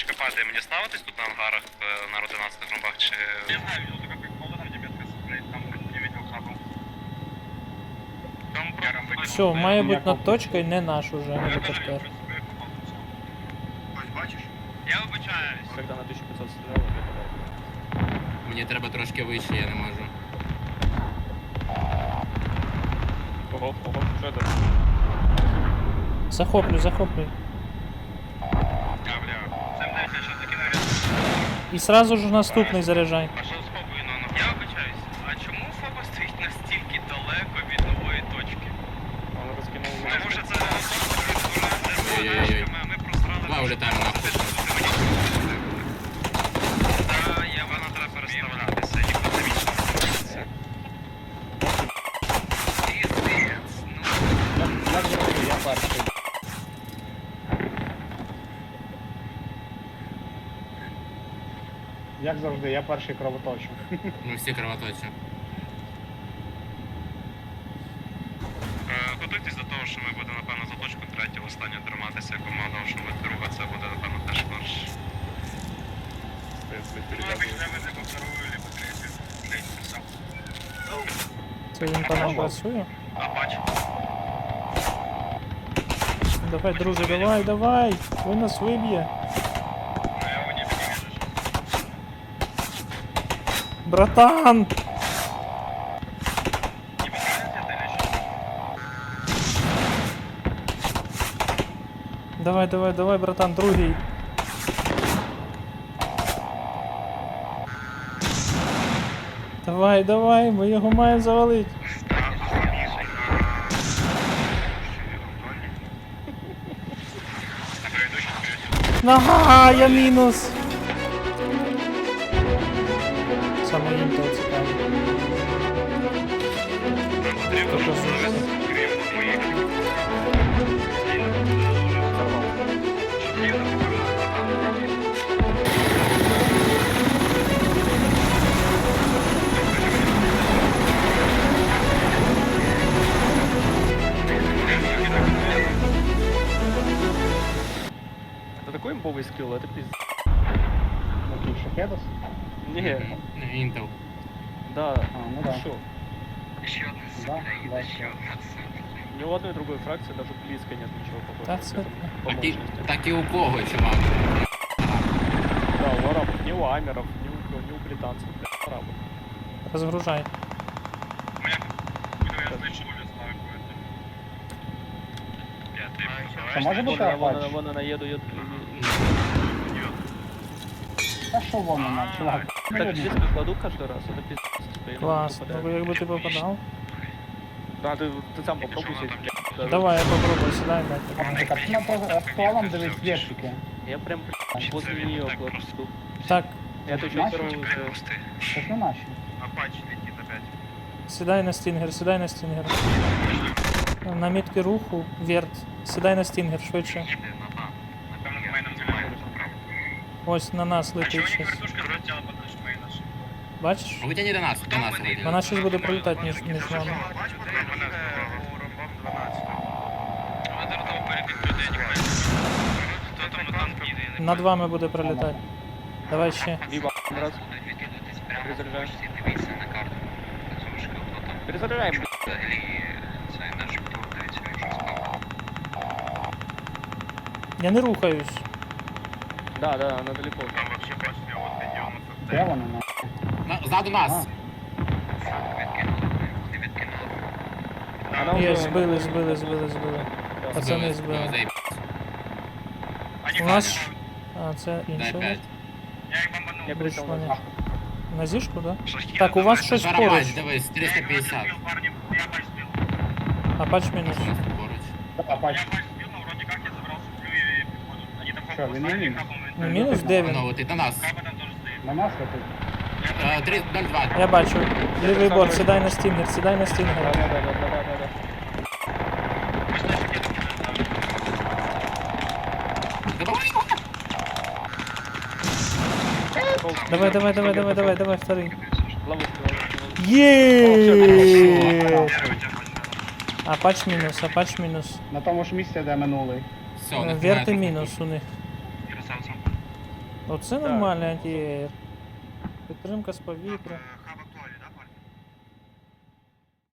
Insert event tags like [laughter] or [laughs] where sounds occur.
точка падає, мені ставитись тут на ангарах е, на 11 ромбах чи. Я знаю, видел только там где метка сплит, там не видел хабу. Там просто... Все, має бути над точкою, не наш уже, не ВКТР. Ось бачиш? Я вибачаюсь. Когда на 1500 стрелял, это Мені треба трошки вище, я не можу. Ого, ого, что это? Захоплюй, захоплюй. І сразу ж наступний заряджай. А що з фобою на Я вибачаюсь. А чому фоба стоїть настільки далеко від нової точки? Он раскинул Тому що це дуже Ой-ой-ой. ми, ми просрали. Два влітаємо нахуй. Та, я вона треба переставлятися і подивіться. Піздець, ну. Як завжди, я перший. Як завжди, я перший кровоточу. [laughs] Ми всі кровоточимо. Е, Готуйтесь до того, що ми будемо, напевно, за точку третю останню триматися команда, що ми друга це буде, напевно, теж наш. Стоит, блядь, Ну, переглядывает. обычно мы либо вторую, либо третью. Блядь, писал. Це він по нам працює. А бачу. Давай, друже, давай, давай. Ви нас виб'є. Братан! Давай, давай, давай, братан, другий. Давай, давай, ми його маємо завалити. Ага, я мінус. Саме їм то цікаво. Хто що слухає? Это такой имбовый скилл, это пиздец. Який шахедос? Не, Інтел. Да, А, ну да. шо. Еще одна Да, да, все. Ни у одной другой фракции даже близко нет ничего Да, похожего. к этому по Так і, мощности. так і у кого, чувак. Да, у арабов, ни у амеров, ни у, кого, ни у британцев, блядь, арабов. Розгружай. У меня, я слышу, я знаю, какой-то. Пятый. Це може еду. Та що воно на, чувак? Так близко кладу каждый раз, это пиздец. типа, я не Клас. попадаю. Ну, якби ти попадав. Да, ты, ты сам попробуй сесть, блядь. Давай, я попробую, сідай, дайте. Так, ти на по стволам дивись вешики. Я прям блядь, возле нее кладу. Так, Это еще Наши? первый уже. Це ж не наші. Апач летит опять. сідай на стінгер, сідай на стінгер. На мітки руху, верт. Сідай на стінгер, швидше. Напевно, в мейном немає. Ось на нас летить щось. Бачиш? Витягні до нас, до нас витягні. Вона щось буде пролітати між, між вами. Бач, буде мене у ромбом 12. А до того перейти людей немає. Хто там танк їде? я не Над вами буде пролітати. Давай ще. Перезаряжаем, блядь. Я не рухаюсь. Да, да, она далеко. Там вообще почти от идем. Де вони на? На- Ззаду нас. Она Є, уже- збили, збили, збили, збили. Да, Пацани Збили, збили. заїб- Они У нас... А, це Дай інше. п'ять. Я їх бомбанув. Я пересел Вийшло, на ні. На зішку, да? Так, у вас щось Барабан, поруч. дивись, 350. Я парни, я бач сбил. Апач мінус. Що у нас тут поруч? Та, Я бач. бач сбил, но вроде как я забрал суплю и приходу. Они там Що, фокус він не ставили, мінус? Ну, мінус 9. Воно летить на нас. На нас летить. Е, три- 0,2. Я бачу. Лівий борт, сідай на стінгер, сідай на стінгер. да, да, да, да, да. Давай! Давай, давай, давай, давай, давай, вторий. Ловушка, ловушка, ловушка. Є! Апач мінус, апач мінус. На тому ж місці, де минулий. Все, Верти мінус у них. Оце нормальний антиєр. Підтримка з повітря.